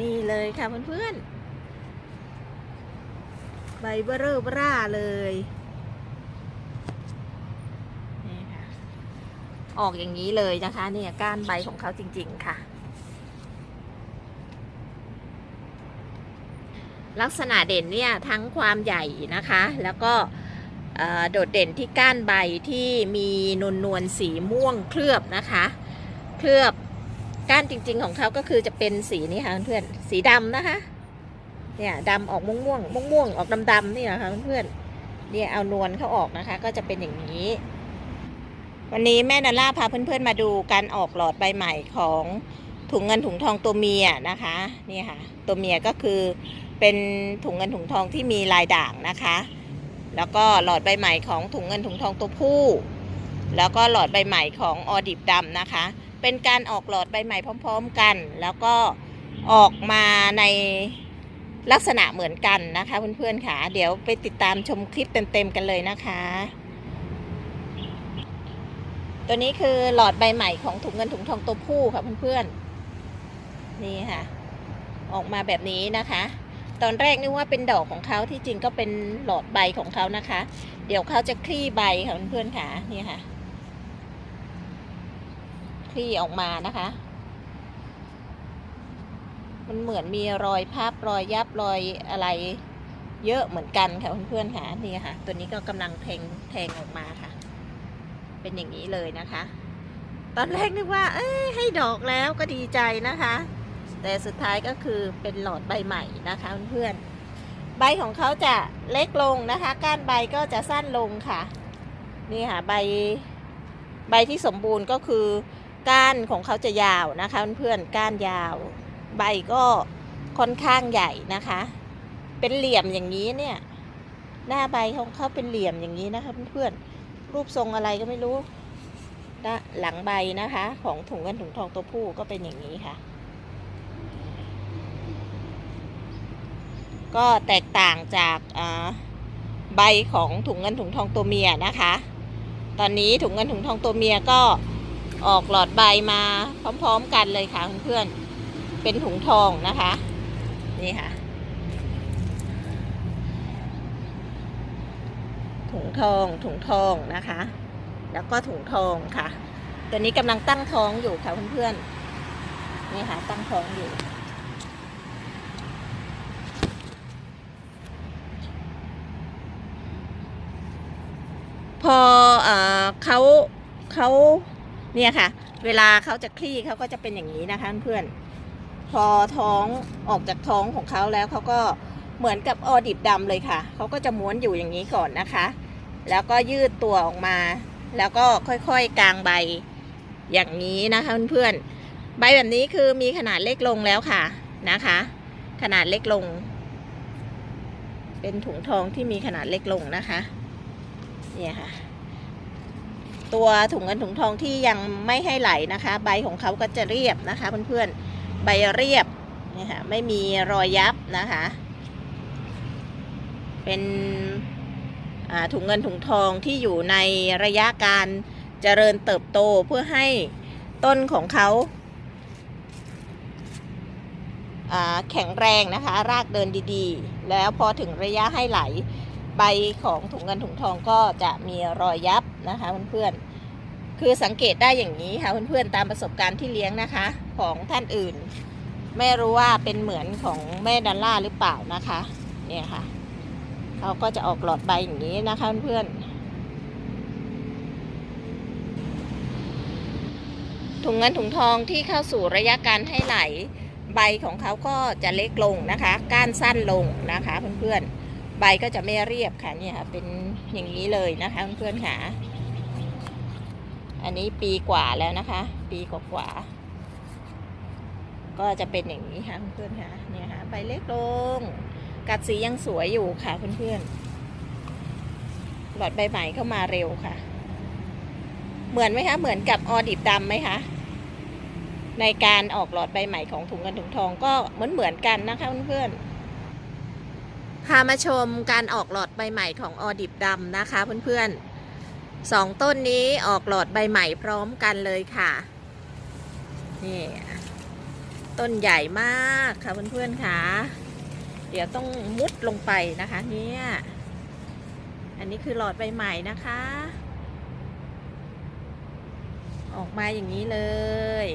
นี่เลยค่ะเพื่อนๆ ใบเบอร์เร่อเบร่าเลย นี่ค่ะ ออกอย่างนี้เลยนะคะเนี่ยก้านใบของเขาจริง ๆ ค่ะ ลักษณะเด่นเนี่ยทั้งความใหญ่นะคะ แล้วก็โดดเด่นที่ก้านใบที่มีนวลนวลๆสีม่วงเคลือบนะคะ เคลือบ ก้านจริง ๆ ของเขาก็คือจะเป็นสีนี้ค่ะเพื่อนๆสีดำนะคะ เนี่ยดำออกม่วงม่วงม่วงม่วงๆออกดำๆนี่นะคะเพื่อนๆเนี่ยเอานวลเขาออกนะคะ ก็จะเป็นอย่างนี้ วันนี้แม่นาล่าพาเพื่อนๆมาดูการออกหลอดใบใหม่ของถุงเงินถุงทองตัวเมียนะคะนี่ค่ะ ตัวเมียก็คือเป็นถุงเงินถุงทองที่มีลายด่างนะคะ แล้วก็หลอดใบใหม่ของถุงเงินถุงทองตัวผู้ แล้วก็หลอดใบใหม่ของออดิบดำนะคะ เป็นการออกหลอดใบใหม่พร้อม ๆ กัน แล้วก็ออกมาในลักษณะเหมือนกันนะคะเพื่อนๆค่ะ เดี๋ยวไปติดตามชมคลิปเต็มๆกันเลยนะคะ ตัวนี้คือหลอดใบใหม่ของถุงเงินถุงทองตัวผู้ค่ะเพื่อนๆ นี่ค่ะ ออกมาแบบนี้นะคะ ตอนแรกนึกว่าเป็นดอกของเขาที่จริงก็เป็นหลอดใบของเขานะคะ เดี๋ยวเขาจะคลี่ใบค่ะเพื่อนๆค่ะ นี่ค่ะ ลี่ออกมานะคะ มันเหมือนมีรอยพับรอยยับรอยอะไรเยอะเหมือนกันค่ะเพื่อนๆค่ะนี่ค่ะ ตัวนี้ก็กำลังแทงแทงออกมาค่ะ เป็นอย่างนี้เลยนะคะ ตอนแรกนึกว่า เอ้ยให้ดอกแล้วก็ดีใจนะคะ แต่สุดท้ายก็คือเป็นหลอดใบใหม่นะคะเพื่อนๆใบของเขาจะเล็กลงนะคะ ก้านใบก็จะสั้นลงค่ะ นี่ค่ะใบใบที่สมบูรณ์ก็คือ ก้านของเขาจะยาวนะคะเพื่อนๆก้านยาว ใบก็ค่อนข้างใหญ่นะคะ เป็นเหลี่ยมอย่างนี้เนี่ย หน้าใบของเขาเป็นเหลี่ยมอย่างนี้นะคะเพื่อนๆรูปทรงอะไรก็ไม่รู้ด้านหลังใบนะคะ ของถุงเงินถุงทองตัวผู้ก็เป็นอย่างนี้ค่ะ ก็แตกต่างจากใบของถุงเงินถุงทองตัวเมียนะคะ ตอนนี้ถุงเงินถุงทองตัวเมียก็ ออกหลอดใบมาพร้อมๆกันเลยค่ะเพื่อนๆเป็นถุงทองนะคะ นี่ค่ะ ถุงทองถุงทองนะคะ แล้วก็ถุงทองค่ะ ตัวนี้กำลังตั้งท้องอยู่ค่ะเพื่อนๆนี่ค่ะตั้งท้องอยู่พอเอเขาเขา เนี่ยค่ะ เวลาเขาจะคลี่เขาก็จะเป็นอย่างนี้นะคะเพื่อนพอท้องออกจากท้องของเขาแล้วเขาก็เหมือนกับออดิบดำเลยค่ะ เขาก็จะม้วนอยู่อย่างนี้ก่อนนะคะ แล้วก็ยืดตัวออกมา แล้วก็ค่อยๆกางใบอย่างนี้นะคะเพื่อนๆ ใบแบบนี้คือมีขนาดเล็กลงแล้วค่ะนะคะ ขนาดเล็กลง เป็นถุงทองที่มีขนาดเล็กลงนะคะ เนี่ยค่ะ ตัวถุงเงินถุงทองที่ยังไม่ให้ไหลนะคะ ใบของเขาก็จะเรียบนะคะเพื่อนๆใบเรียบนี่ค่ะไม่มีรอยยับนะคะ เป็นถุงเงินถุงทองที่อยู่ในระยะการเจริญเติบโตเพื่อให้ต้นของเขาแข็งแรงนะคะ รากเดินดีๆ แล้วพอถึงระยะให้ไหล ใบของถุงเงินถุงทองก็จะมีรอยยับนะคะเพื่อนๆ คือสังเกตได้อย่างนี้ค่ะเพื่อนๆตามประสบการณ์ที่เลี้ยงนะคะ ของท่านอื่น ไม่รู้ว่าเป็นเหมือนของแม่ดัลล่าหรือเปล่านะคะ เนี่ยค่ะเขาก็จะออกหลอดใบอย่างนี้นะคะเพื่อนๆถุงเงินถุงทองที่เข้าสู่ระยะการให้ไหลใบของเขาก็จะเล็กลงนะคะ ก้านสั้นลงนะคะเพื่อนๆ ใบก็จะไม่เรียบค่ะเนี่ยค่ะเป็นอย่างนี้เลยนะคะเพื่อนๆค่ะ อันนี้ปีกว่าแล้วนะคะ ปีกว่าๆก็จะเป็นอย่างนี้ค่ะเพื่อนๆค่ะเนี่ยค่ะใบเล็กลง กัดสียังสวยอยู่ค่ะเพื่อนๆหลอดใบใหม่เข้ามาเร็วค่ะ เหมือนไหมคะ เหมือนกับออดิบดำไหมคะในการออกหลอดใบใหม่ของถุงเงินถุงทองก็เหมือนเหมือนกันนะคะเพื่อนๆพามาชมการออกหลอดใบใหม่ของออดิบดำนะคะเพื่อนๆ สองต้นนี้ออกหลอดใบใหม่พร้อมกันเลยค่ะ นี่ ต้นใหญ่มากค่ะเพื่อนๆค่ะ เดี๋ยวต้องมุดลงไปนะคะเนี่ยอันนี้คือหลอดใบใหม่นะคะ ออกมาอย่างนี้เลย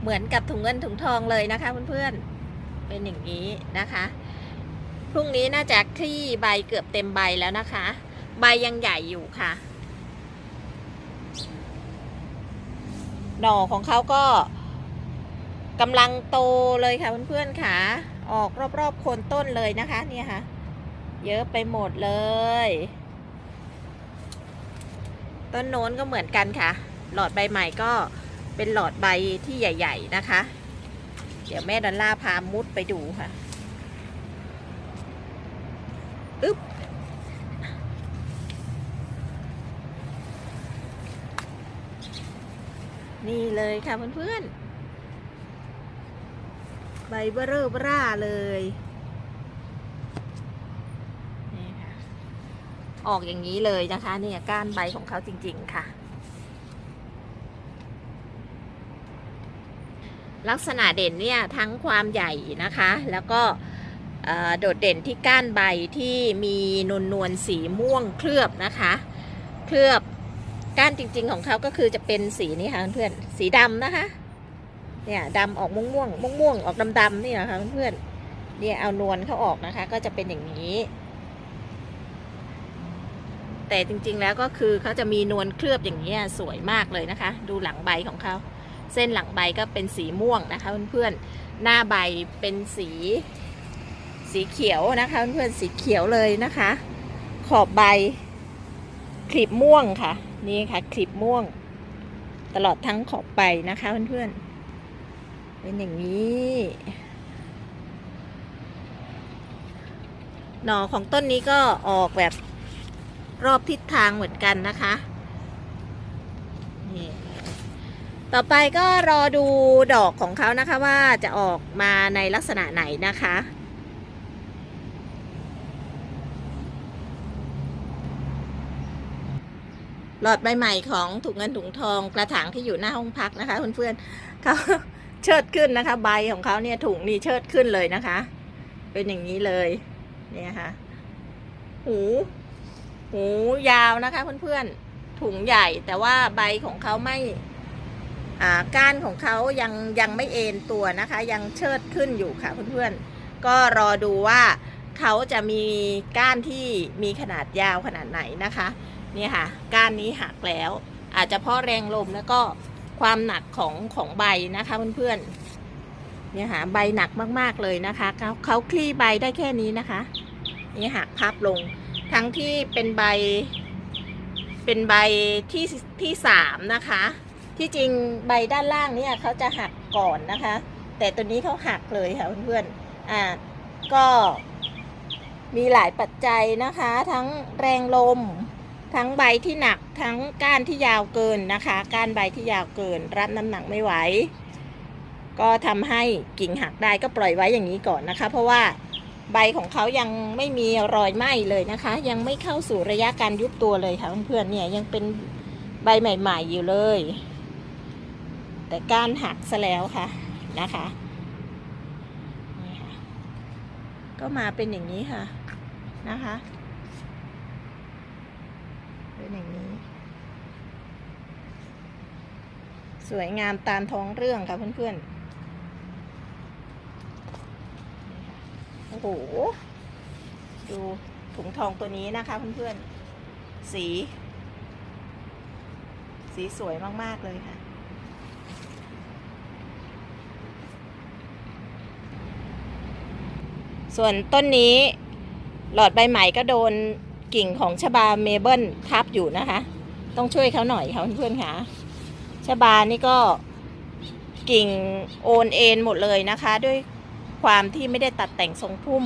เหมือนกับถุงเงินถุงทองเลยนะคะเพื่อนๆ เป็นอย่างนี้นะคะ พรุ่งนี้น่าจะคลี่ใบเกือบเต็มใบแล้วนะคะ ใบยังใหญ่อยู่ค่ะ หน่อของเขาก็กำลังโตเลยค่ะเพื่อนๆค่ะ ออกรอบๆโคนต้นเลยนะคะ เนี่ยค่ะ เยอะไปหมดเลย ต้นโน้นก็เหมือนกันค่ะ หลอดใบใหม่ก็เป็นหลอดใบที่ใหญ่ ๆ นะคะ เดี๋ยวแม่ดอลล่าพามุดไปดูค่ะ อึ๊บ นี่เลยค่ะเพื่อนๆ ใบเบอร์เร่อเบร่าเลย นี่ค่ะ ออกอย่างนี้เลยนะคะเนี่ยก้านใบของเขาจริง ๆ ค่ะ ลักษณะเด่นเนี่ยทั้งความใหญ่นะคะ แล้วก็โดดเด่นที่ก้านใบที่มีนวลนวลๆสีม่วงเคลือบนะคะ เคลือบ ก้านจริง ๆของเขาก็คือจะเป็นสีนี้ค่ะเพื่อนสีดำนะคะ เนี่ยดำออกม่วงม่วงม่วงม่วงๆออกดำๆนี่นะคะเพื่อนเนี่ยเอานวลเขาออกนะคะ ก็จะเป็นอย่างนี้ แต่จริง ๆแล้วก็คือเขาจะมีนวลเคลือบอย่างนี้สวยมากเลยนะคะ ดูหลังใบของเขาเส้นหลังใบก็เป็นสีม่วงนะคะเพื่อนๆหน้าใบเป็นสีสีเขียวนะคะเพื่อนๆสีเขียวเลยนะคะ ขอบใบคลิปม่วงค่ะ นี่ค่ะคลิปม่วง ตลอดทั้งขอบใบนะคะเพื่อนๆ เป็นอย่างนี้ หน่อของต้นนี้ก็ออกแบบรอบทิศทางเหมือนกันนะคะนี่ต่อไปก็รอดูดอกของเขานะคะว่าจะออกมาในลักษณะไหนนะคะ หลอดใบใหม่ของถุงเงินถุงทองกระถางที่อยู่หน้าห้องพักนะคะเพื่อนๆเขาเชิดขึ้นนะคะ ใบของเขาเนี่ยถุงนี่เชิดขึ้นเลยนะคะ เป็นอย่างนี้เลย เนี่ยค่ะ หูหูยาวนะคะเพื่อนๆถุงใหญ่แต่ว่าใบของเขาไม่อ่าก้านของเขายังยังไม่เอ็นตัวนะคะ ยังเชิดขึ้นอยู่ค่ะเพื่อนๆ ก็รอดูว่าเขาจะมีก้านที่มีขนาดยาวขนาดไหนนะคะ นี่ค่ะ ก้านนี้หักแล้ว อาจจะเพราะแรงลมแล้วก็ความหนักของของใบนะคะเพื่อนๆเนี่ยค่ะใบหนักมากๆเลยนะคะเขาเขาคลี่ใบได้แค่นี้นะคะ นี่หักพับลง ทั้งที่เป็นใบ เป็นใบที่ที่สามนะคะ ที่จริงใบด้านล่างเนี่ยเขาจะหักก่อนนะคะ แต่ตัวนี้เขาหักเลยค่ะเพื่อนๆอ่าก็มีหลายปัจจัยนะคะ ทั้งแรงลม ทั้งใบที่หนักทั้งก้านที่ยาวเกินนะคะ ก้านใบที่ยาวเกิน รับน้ำหนักไม่ไหว ก็ทำให้กิ่งหักได้ก็ปล่อยไว้อย่างนี้ก่อนนะคะ เพราะว่าใบของเขายังไม่มีรอยไหม้เลยนะคะ ยังไม่เข้าสู่ระยะการยุบตัวเลยค่ะเพื่อนๆเนี่ยยังเป็นใบใหม่ๆอยู่เลย แต่ก้านหักซะแล้วค่ะนะคะนี่ค่ะก็มาเป็นอย่างนี้ค่ะนะคะ เป็นอย่างนี้ สวยงามตามท้องเรื่องค่ะเพื่อนๆ โอ้โห ดูถุงทองตัวนี้นะคะเพื่อนๆ สี สีสวยมาก ๆ เลยค่ะส่วนต้นนี้หลอดใบใหม่ก็โดน กิ่งของชบาเมเบิลทับอยู่นะคะ ต้องช่วยเขาหน่อยค่ะเพื่อนๆค่ะชบานี่ก็กิ่งโอนเอ็นหมดเลยนะคะ ด้วยความที่ไม่ได้ตัดแต่งทรงพุ่ม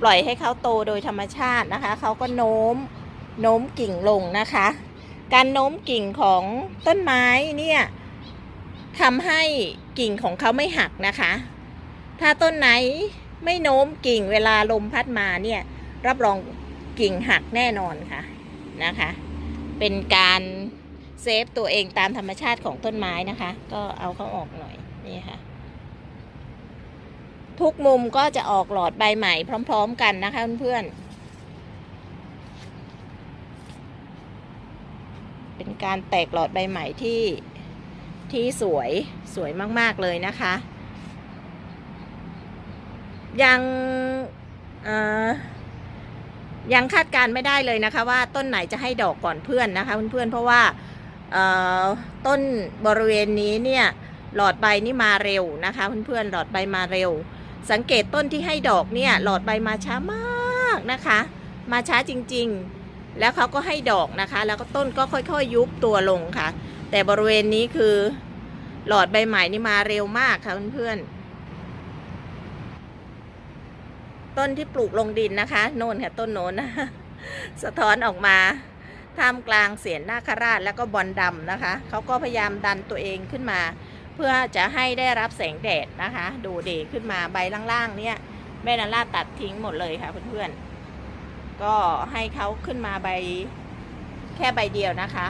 ปล่อยให้เขาโตโดยธรรมชาตินะคะเขาก็โน้มโน้มกิ่งลงนะคะ การโน้มกิ่งของต้นไม้เนี่ยทำให้กิ่งของเขาไม่หักนะคะ ถ้าต้นไหนไม่โน้มกิ่งเวลาลมพัดมาเนี่ยรับรอง กิ่งหักแน่นอนค่ะนะคะ เป็นการเซฟตัวเองตามธรรมชาติของต้นไม้นะคะ ก็เอาเขาออกหน่อยนี่ค่ะ ทุกมุมก็จะออกหลอดใบใหม่พร้อม ๆ กันนะคะเพื่อนๆเป็นการแตกหลอดใบใหม่ที่ที่สวยสวยมาก ๆ เลยนะคะ ยังอ่อ ยังคาดการณ์ไม่ได้เลยนะคะว่าต้นไหนจะให้ดอกก่อนเพื่อนนะคะเพื่อนๆเพราะว่าต้นบริเวณนี้เนี่ยหลอดใบนี่มาเร็วนะคะเพื่อนๆหลอดใบมาเร็ว สังเกตต้นที่ให้ดอกเนี่ยหลอดใบมาช้ามากนะคะ มาช้าจริงๆ แล้วเขาก็ให้ดอกนะคะ แล้วก็ต้นก็ค่อยๆยุบตัวลงค่ะ แต่บริเวณนี้คือหลอดใบใหม่นี่มาเร็วมากค่ะเพื่อนๆ ต้นที่ปลูกลงดินนะคะ โน่นค่ะต้นโน้นนะสะท้อนออกมาท่ามกลางเสียนนาคราชแล้วก็บอลดำนะคะ เขาก็พยายามดันตัวเองขึ้นมา เพื่อจะให้ได้รับแสงแดดนะคะ ดูเดขึ้นมาใบล่างๆ เนี่ยแม่นาราตัดทิ้งหมดเลยค่ะเพื่อนๆก็ให้เขาขึ้นมาใบแค่ใบเดียวนะคะ